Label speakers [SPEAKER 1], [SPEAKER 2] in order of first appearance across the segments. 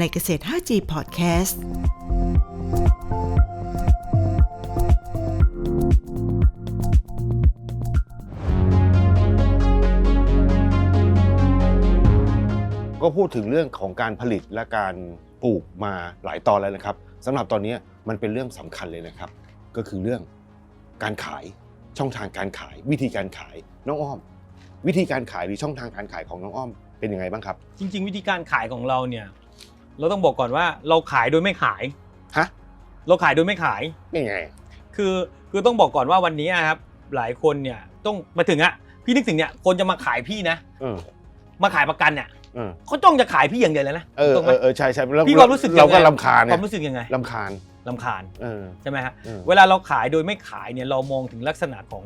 [SPEAKER 1] ในเกษตร 5G Podcast
[SPEAKER 2] ก็พูดถึงเรื่องของการผลิตและการปลูกมาหลายตอนแล้วนะครับสำหรับตอนนี้มันเป็นเรื่องสำคัญเลยนะครับ ก็คือเรื่องการขายช่องทางการขาย วิธีการขายน้องอ้อม วิธีการขายหรือช่องทางการขายของน้องอ้อมเป็นยังไงบ้างครับ
[SPEAKER 3] จริง ๆ วิธีการขายของเราเนี่ย เราต้องบอกก่อนว่าเราขายโดยไม่ขาย
[SPEAKER 2] ฮะ
[SPEAKER 3] เราขายโดยไม่ขาย
[SPEAKER 2] ยังไง
[SPEAKER 3] คือคือต้องบอกก่อนว่าวันนี้ครับหลายคนเนี่ยต้องมาถึงอะพี่นึกถึงเนี่ยคนจะมาขายพี่นะ
[SPEAKER 2] เออ
[SPEAKER 3] มาขายประกันเนี่ย
[SPEAKER 2] เออ
[SPEAKER 3] เขาต้องจะขายพี่อย่างเดียวเลยนะ
[SPEAKER 2] เออ
[SPEAKER 3] ถูกไห
[SPEAKER 2] เอ
[SPEAKER 3] ม
[SPEAKER 2] อเออใช่ใช่แล้ว
[SPEAKER 3] พี่ความรู้สึกยังไง
[SPEAKER 2] เราก็ลำคาญ
[SPEAKER 3] ความรู้สึกยังไง
[SPEAKER 2] ลำคาญ
[SPEAKER 3] ลำคาญ
[SPEAKER 2] เออ
[SPEAKER 3] ใช่ไหมฮะ
[SPEAKER 2] เออ
[SPEAKER 3] เวลาเราขายโดยไม่ขายเนี่ยเรามองถึงลักษณะของ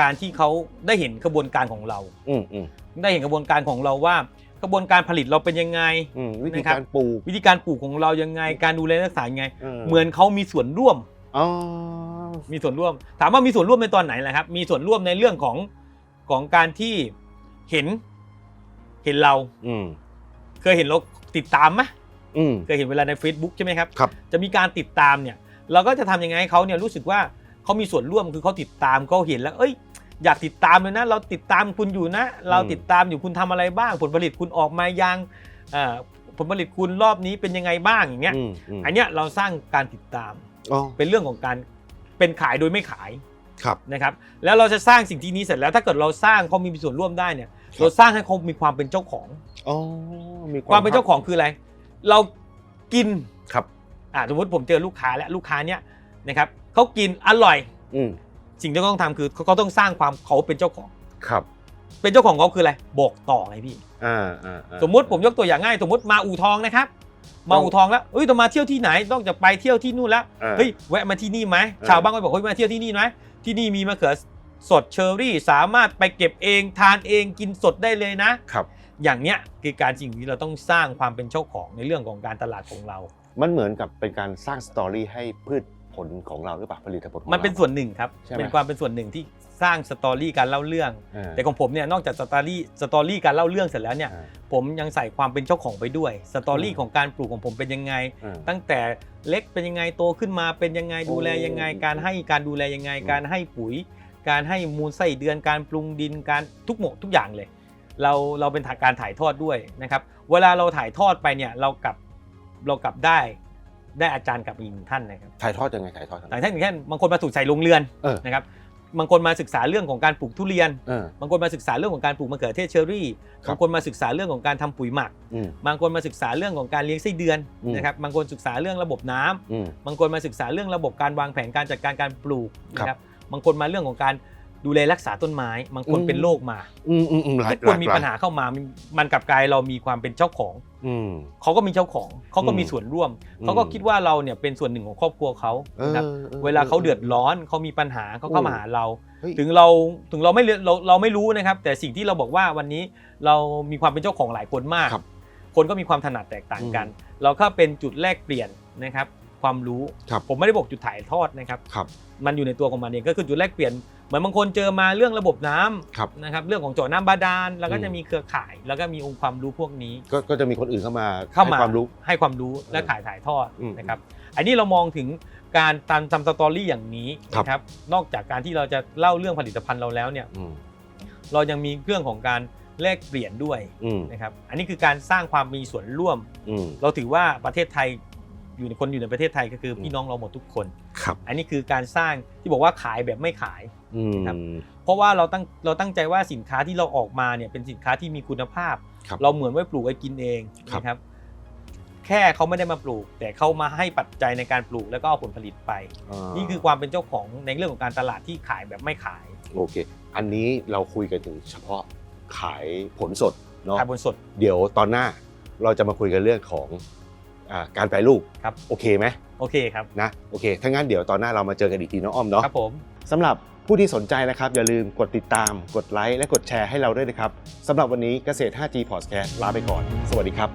[SPEAKER 3] การที่เขาได้เห็นกระบวนการของเรา
[SPEAKER 2] อืมอืม
[SPEAKER 3] ได้เห็นกระบวนการของเราว่า กระบวนการผลิตเราเป็นยังไง
[SPEAKER 2] อืมวิธี
[SPEAKER 3] นะครับ
[SPEAKER 2] การปลูก
[SPEAKER 3] วิธีการปลูกของเรายังไงการดูแลรักษายังไง
[SPEAKER 2] เออ
[SPEAKER 3] เหมือนเขามีส่วนร่วม
[SPEAKER 2] อ๋อ
[SPEAKER 3] มีส่วนร่วม ถามว่ามีส่วนร่วมในตอนไหนล่ะครับ มีส่วนร่วมในเรื่องของของการที่เห็น เห็นเรา
[SPEAKER 2] อืม
[SPEAKER 3] เคยเห็นเราติดตามไหม
[SPEAKER 2] อืม
[SPEAKER 3] เคยเห็นเวลาใน Facebook ใช่ไหมครับ
[SPEAKER 2] ครับ
[SPEAKER 3] จะมีการติดตามเนี่ย เราก็จะทำยังไงให้เขาเนี่ยรู้สึกว่าเขามีส่วนร่วมคือเขาติดตามเขาเห็นแล้ว เอ้ย อยากติดตามเลยนะ เราติดตามคุณอยู่นะ เราติดตามอยู่คุณทำอะไรบ้าง ผลผลิตคุณออกมายังอ่าผลผลิตคุณรอบนี้เป็นยังไงบ้างอย่างเงี้ย
[SPEAKER 2] อืมอืม
[SPEAKER 3] อันเนี้ยเราสร้างการติดตาม
[SPEAKER 2] อ๋อ
[SPEAKER 3] เป็นเรื่องของการเป็นขายโดยไม่ขาย
[SPEAKER 2] ครับ
[SPEAKER 3] นะครับ แล้วเราจะสร้างสิ่งที่นี้เสร็จแล้วถ้าเกิดเราสร้างเขามีส่วนร่วมได้เนี่ย เราสร้างให้เขามีความเป็นเจ้าของ
[SPEAKER 2] อ๋อมี
[SPEAKER 3] ความเป็นเจ้าของคืออะไร เรากิน
[SPEAKER 2] ครับ
[SPEAKER 3] อ่าสมมติผมเจอลูกค้าและลูกค้าเนี้ยนะครับเขากินอร่อย
[SPEAKER 2] อืม
[SPEAKER 3] สิ่งที่เขาต้องทำคือเขาต้องสร้างความเขาเป็นเจ้าของ
[SPEAKER 2] ครับ
[SPEAKER 3] เป็นเจ้าของเขาคืออะไรบอกต่อไงพี่
[SPEAKER 2] อ่าอ่าอ่า
[SPEAKER 3] สมมุติผมยกตัวอย่างง่าย สมมติมาอู่ทองนะครับ มาอู่ทองแล้วเอ้ยต้องมาเที่ยวที่ไหนต้องจะไปเที่ยวที่นู่นแล้ว
[SPEAKER 2] อ่า
[SPEAKER 3] เฮ้ยแวะมาที่นี่ไหม
[SPEAKER 2] อ่า
[SPEAKER 3] ชาวบ้านก็บอกเฮ้ยมาเที่ยวที่นี่ไหมที่นี่มีมะเขือสดเชอร์รี่สามารถไปเก็บเองทานเองกินสดได้เลยนะ
[SPEAKER 2] ครับ
[SPEAKER 3] อย่างเนี้ยคือการสิ่งที่เราต้องสร้างความเป็นเจ้าของในเรื่องของการตลาดของเรา
[SPEAKER 2] มันเหมือนกับเป็นการสร้างสตอรี่ให้พืชผ ลของเราหรือเปล่าผลิตผลของ
[SPEAKER 3] มันเป็น
[SPEAKER 2] รา
[SPEAKER 3] ส่วนหนึ่งครับ
[SPEAKER 2] ใช่ไหม
[SPEAKER 3] เป็นความเป็นส่วนหนึ่งที่สร้างสตอรี่การเล่าเรื่อง
[SPEAKER 2] อ่า
[SPEAKER 3] แต่ของผมเนี่ยนอกจากสตอรี่สตอรี่การเล่าเรื่องเสร็จแล้วเนี่ย
[SPEAKER 2] อ่า
[SPEAKER 3] ผมยังใส่ความเป็นเจ้าของไปด้วยสตอรี่
[SPEAKER 2] อืม
[SPEAKER 3] ของการปลูกของผมเป็นยังไง
[SPEAKER 2] อ่า
[SPEAKER 3] ตั้งแต่เล็กเป็นยังไงโตขึ้นมาเป็นยังไงดูแลยังไง
[SPEAKER 2] โอ้
[SPEAKER 3] การให้การดูแลยังไง
[SPEAKER 2] อืม
[SPEAKER 3] การให้ปุ๋ย การให้มูลไส้เดือนการปรุงดินการทุกหมดทุกอย่างเลย เราเราเป็นการถ่ายทอดด้วยนะครับ เวลาเราถ่ายทอดไปเนี่ยเรากลับเรากลับได้ ได้อาจารย์กลับมาอีกหนึ่งท่านนะครับ
[SPEAKER 2] ถ่ายทอดยังไงถ่ายทอดยัง
[SPEAKER 3] ห
[SPEAKER 2] ไง
[SPEAKER 3] ลายท่านอย่างเช่นบางคนมาถูกใส่โรงเรือน
[SPEAKER 2] เออ
[SPEAKER 3] นะครับบางคนมาศึกษาเรื่องของการปลูกทุเรียน
[SPEAKER 2] เออ บา
[SPEAKER 3] งคนมาศึกษาเรื่องของการปลูกมะเขือเทศเชอรี่
[SPEAKER 2] ครับ
[SPEAKER 3] บางคนมาศึกษาเรื่องของการทำปุ๋ยหมัก
[SPEAKER 2] อืม
[SPEAKER 3] บางคนมาศึกษาเรื่องของการเลี้ยงไส้เดือน
[SPEAKER 2] อืม
[SPEAKER 3] นะครับบางคนศึกษาเรื่องระบบน้ำ
[SPEAKER 2] อืม
[SPEAKER 3] บางคนมาศึกษาเรื่องระบบการวางแผนการจัดการการปลูก
[SPEAKER 2] ครับ
[SPEAKER 3] นะครับบางคนมาเรื่องของการ ดูแลรักษาต้นไม้บางคน
[SPEAKER 2] อืม
[SPEAKER 3] เป็นโรคมา
[SPEAKER 2] อืมอืมอืมหลาย
[SPEAKER 3] ทุกคนมี
[SPEAKER 2] หลย
[SPEAKER 3] ปัญหาเข้ามามันมันกลับกลายเรามีความเป็นเจ้าของ
[SPEAKER 2] อืม
[SPEAKER 3] เขาก็มีเจ้าของ เขาก็มี
[SPEAKER 2] อืม
[SPEAKER 3] ส่วนร่วม
[SPEAKER 2] อืม
[SPEAKER 3] เขาก็คิดว่าเราเนี่ยเป็นส่วนหนึ่งของครอบครัวเขานะครับ
[SPEAKER 2] ออออ
[SPEAKER 3] เวลาเขาเดือดร้อนเขามีปัญหาเขาเข้ามาหาเรา
[SPEAKER 2] เฮ้ย
[SPEAKER 3] ถึงเราถึงเราไม่เรียนเราเราไม่รู้นะครับ แต่สิ่งที่เราบอกว่าวันนี้เรามีความเป็นเจ้าของหลายคนมาก
[SPEAKER 2] ครับ
[SPEAKER 3] คนก็มีความถนัดแตกต่างกัน เราก็เป็นจุดแลกเปลี่ยนนะครับ ความรู้
[SPEAKER 2] ครับ
[SPEAKER 3] ผมไม่ได้บอกจุดถ่ายทอดนะครับ
[SPEAKER 2] ครับ
[SPEAKER 3] มันอยู่ในตัวของมันเองก็คือจุดแลกเปลี่ยน เหมือนบางคนเจอมาเรื่องระบบน้ำ
[SPEAKER 2] ครับ
[SPEAKER 3] นะครับเรื่องของเจาะน้ำบาดาลแล้วก็
[SPEAKER 2] อืม
[SPEAKER 3] จะมีเครือข่าย แล้วก็มีองค์ความรู้พวกนี้
[SPEAKER 2] ก็ก็จะมีคนอื่นเข้ามา
[SPEAKER 3] เข้ามา
[SPEAKER 2] ให้ความรู้
[SPEAKER 3] ให้ความรู้และขายถ่ายทอด
[SPEAKER 2] อืม
[SPEAKER 3] นะครับ อันนี้เรามองถึงการตามทำสตอรี่อย่างนี้
[SPEAKER 2] ครับ
[SPEAKER 3] นะครับ นอกจากการที่เราจะเล่าเรื่องผลิตภัณฑ์เราแล้วเนี่ย
[SPEAKER 2] อืม
[SPEAKER 3] เรายังมีเรื่องของการแลกเปลี่ยนด้วย
[SPEAKER 2] อืม
[SPEAKER 3] นะครับ อันนี้คือการสร้างความมีส่วนร่วม
[SPEAKER 2] อืม
[SPEAKER 3] เราถือว่าประเทศไทย อยู่ในคนอยู่ในประเทศไทยก็คือพี่น้องเราหมดทุกคน
[SPEAKER 2] ครับ
[SPEAKER 3] อันนี้คือการสร้างที่บอกว่าขายแบบไม่ขาย
[SPEAKER 2] อืม
[SPEAKER 3] ครับ เพราะว่าเราตั้งเราตั้งใจว่าสินค้าที่เราออกมาเนี่ยเป็นสินค้าที่มีคุณภาพ
[SPEAKER 2] ครับ
[SPEAKER 3] เราเหมือนไว้ปลูกไว้กินเอง
[SPEAKER 2] ครับ
[SPEAKER 3] นะครับ แค่เขาไม่ได้มาปลูก แต่เขามาให้ปัจจัยในการปลูกแล้วก็เอาผลผลิตไปานี่คือความเป็นเจ้าของในเรื่องของการตลาดที่ขายแบบไม่ขาย
[SPEAKER 2] โอเค อันนี้เราคุยกันถึงเฉพาะขายผลสดเนาะ
[SPEAKER 3] ขายบนสด
[SPEAKER 2] เดี๋ยวตอนหน้าเราจะมาคุยกันเรื่องของอ่า การแปรรูป
[SPEAKER 3] ครับ
[SPEAKER 2] โอเคไหม
[SPEAKER 3] โอเคครับ
[SPEAKER 2] นะโอเคถ้างั้นเดี๋ยวตอนหน้าเรามาเจอกันอีกทีน้องอ้อมเนาะ
[SPEAKER 3] ครับผม
[SPEAKER 2] สำหรับผู้ที่สนใจนะครับ อย่าลืมกดติดตาม กดไลค์และกดแชร์ให้เราด้วยนะครับสำหรับวันนี้เกษตร 5G Podcast ลาไปก่อน สวัสดีครับ